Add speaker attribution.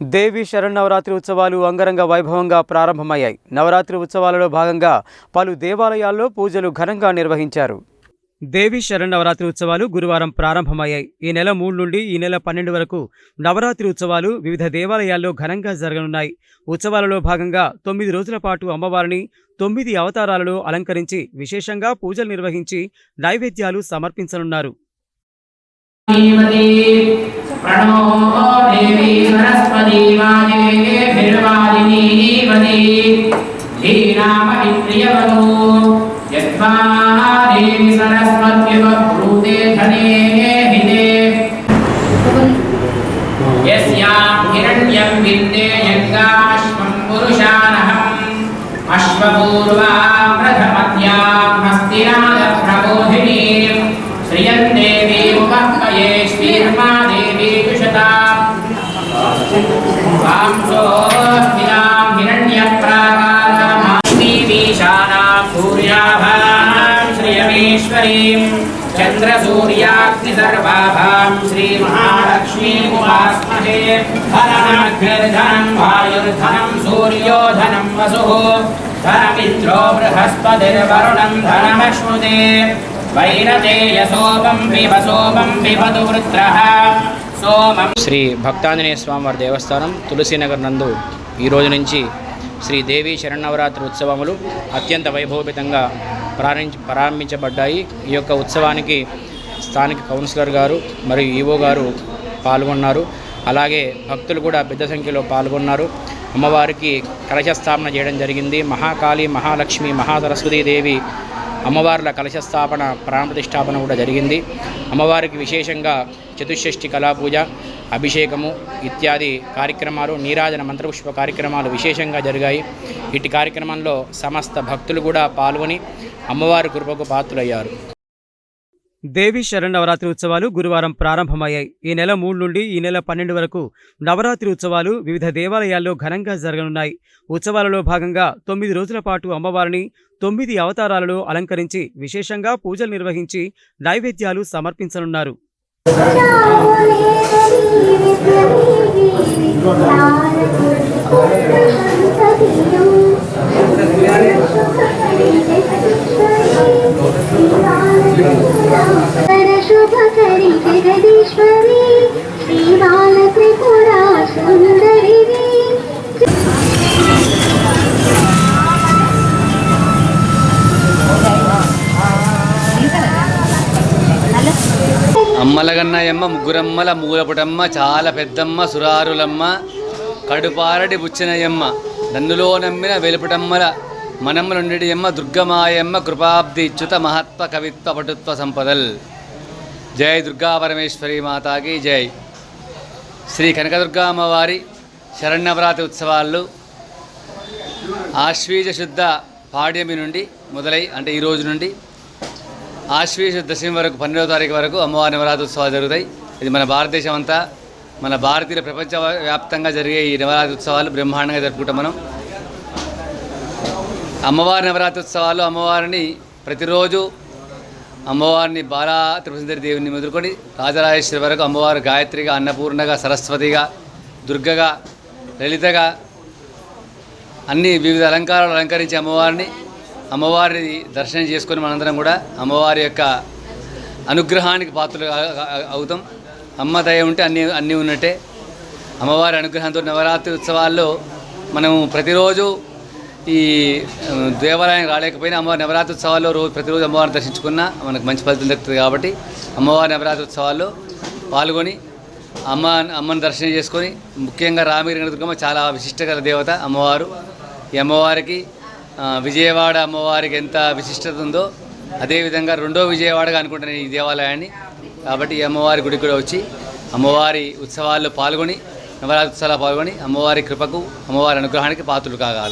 Speaker 1: దేవి శరణవరాత్రి ఉత్సవాలు అంగరంగ వైభవంగా ప్రారంభమయ్యాయి. నవరాత్రి ఉత్సవాలలో భాగంగా పలు దేవాలయాల్లో పూజలు ఘనంగా నిర్వహించారు. దేవి శరణవరాత్రి ఉత్సవాలు గురువారం ప్రారంభమయ్యాయి. ఈ నెల మూడు నుండి ఈ నెల పన్నెండు వరకు నవరాత్రి ఉత్సవాలు వివిధ దేవాలయాల్లో ఘనంగా జరగనున్నాయి. ఉత్సవాలలో భాగంగా తొమ్మిది రోజుల పాటు అమ్మవారిని తొమ్మిది అవతారాలలో అలంకరించి విశేషంగా పూజలు నిర్వహించి నైవేద్యాలు సమర్పించనున్నారు.
Speaker 2: प्रणो देवी सरस्वती मादेभिर्वादिनी धीमहि धीनामहिप्रियवतो यद्वा देवी सरस्वत्यवब्रूते धने हिते यस्यां हिरण्यं विद्ये यज्ञाश्वं पुरुषानहम् अश्वपूर्वां रथमत्यां चन्द्रसूर्याग्निसर्वाभां श्रीमहालक्ष्मीमुपास्महे धनमग्निर्धनं वायुर्धनं सूर्यो धनं वसुः धनमिन्द्रो बृहस्पतिर्वरुणं धनमश्नुते वैरतेय सोमं पिब सोमं पिबतु वृत्रः सोमं
Speaker 3: శ్రీ భక్తాంజనేయ స్వామివారి దేవస్థానం తులసీనగర్ నందు ఈరోజు నుంచి శ్రీ దేవి శరణవరాత్రి ఉత్సవములు అత్యంత వైభవపేతంగా ప్రారంభి ప్రారంభించబడ్డాయి. ఈ యొక్క ఉత్సవానికి స్థానిక కౌన్సిలర్ గారు మరియు ఈవో గారు పాల్గొన్నారు. అలాగే భక్తులు కూడా పెద్ద సంఖ్యలో పాల్గొన్నారు. అమ్మవారికి కలశ స్థాపన చేయడం జరిగింది. మహాకాళి మహాలక్ష్మి మహాసరస్వతీ దేవి అమ్మవార్ల కలశ స్థాపన ప్రాణప్రతిష్టాపన కూడా జరిగింది. అమ్మవారికి విశేషంగా చతుషష్ఠి కళాపూజ అభిషేకము ఇత్యాది కార్యక్రమాలు నీరాజన మంత్రపుష్ప కార్యక్రమాలు విశేషంగా జరిగాయి. ఇటు కార్యక్రమంలో సమస్త భక్తులు కూడా పాల్గొని అమ్మవారి కృపకు పాత్రులయ్యారు.
Speaker 1: దేవి శరణవరాత్రి ఉత్సవాలు గురువారం ప్రారంభమయ్యాయి. ఈ నెల మూడు నుండి ఈ నెల పన్నెండు వరకు నవరాత్రి ఉత్సవాలు వివిధ దేవాలయాల్లో ఘనంగా జరగనున్నాయి. ఉత్సవాలలో భాగంగా తొమ్మిది రోజుల పాటు అమ్మవారిని తొమ్మిది అవతారాలలో అలంకరించి విశేషంగా పూజలు నిర్వహించి నైవేద్యాలు సమర్పించనున్నారు.
Speaker 4: అమ్మలగన్నయమ్మ ముగ్గురమ్మల మూలపుటమ్మ చాలా పెద్దమ్మ సురారులమ్మ కడుపారడి బుచ్చినయమ్మ నన్నులో నమ్మిన వెలుపుటమ్మల మనమ్మలుండిడియమ్మ దుర్గమాయమ్మ కృపాబ్ది ఇచ్యుత మహత్వ కవిత్వ పటుత్వ సంపదల్. జై దుర్గా పరమేశ్వరి మాతాకి జై. శ్రీ కనకదుర్గా అమ్మవారి శరణ్యవరాత్రి ఉత్సవాలు ఆశ్వీజ శుద్ధ పాడ్యమి నుండి మొదలై అంటే ఈ రోజు నుండి ఆశ్వేష దశమి వరకు పన్నెండవ తారీఖు వరకు అమ్మవారి నవరాత్రి ఉత్సవాలు జరుగుతాయి. ఇది మన భారతదేశం అంతా మన భారతీయుల ప్రపంచ వ్యాప్తంగా జరిగే ఈ నవరాత్రి ఉత్సవాలు బ్రహ్మాండంగా జరుపుకుంటాం మనం. అమ్మవారి నవరాత్రి ఉత్సవాలు అమ్మవారిని ప్రతిరోజు అమ్మవారిని బాలా త్రిపుసుందరి దేవుని మొదలుకొని రాజరాజేశ్వరి వరకు అమ్మవారు గాయత్రిగా అన్నపూర్ణగా సరస్వతిగా దుర్గగా లలితగా అన్ని వివిధ అలంకారాలు అలంకరించి అమ్మవారిని అమ్మవారి దర్శనం చేసుకొని మనందరం కూడా అమ్మవారి యొక్క అనుగ్రహానికి పాత్రలు అవుతాం. అమ్మ దయ ఉంటే అన్నీ అన్నీ ఉన్నట్టే. అమ్మవారి అనుగ్రహంతో నవరాత్రి ఉత్సవాల్లో మనం ప్రతిరోజు ఈ దేవాలయానికి రాలేకపోయినా అమ్మవారి నవరాత్రి ఉత్సవాల్లో రోజు ప్రతిరోజు అమ్మవారిని దర్శించుకున్నా మనకు మంచి ఫలితం దక్కుతుంది కాబట్టి అమ్మవారి నవరాత్రి ఉత్సవాల్లో పాల్గొని అమ్మ అమ్మని దర్శనం చేసుకొని ముఖ్యంగా రామగిరి దుర్గమ్మ చాలా విశిష్టగల దేవత అమ్మవారు. ఈ అమ్మవారికి విజయవాడ అమ్మవారికి ఎంత విశిష్టత ఉందో అదేవిధంగా రెండో విజయవాడగా అనుకుంటున్నాను ఈ దేవాలయాన్ని. కాబట్టి ఈ అమ్మవారి గుడికి కూడా వచ్చి అమ్మవారి ఉత్సవాల్లో పాల్గొని నవరాత్రి ఉత్సవాల్లో పాల్గొని అమ్మవారి కృపకు అమ్మవారి అనుగ్రహానికి పాత్రలు కాగాలి.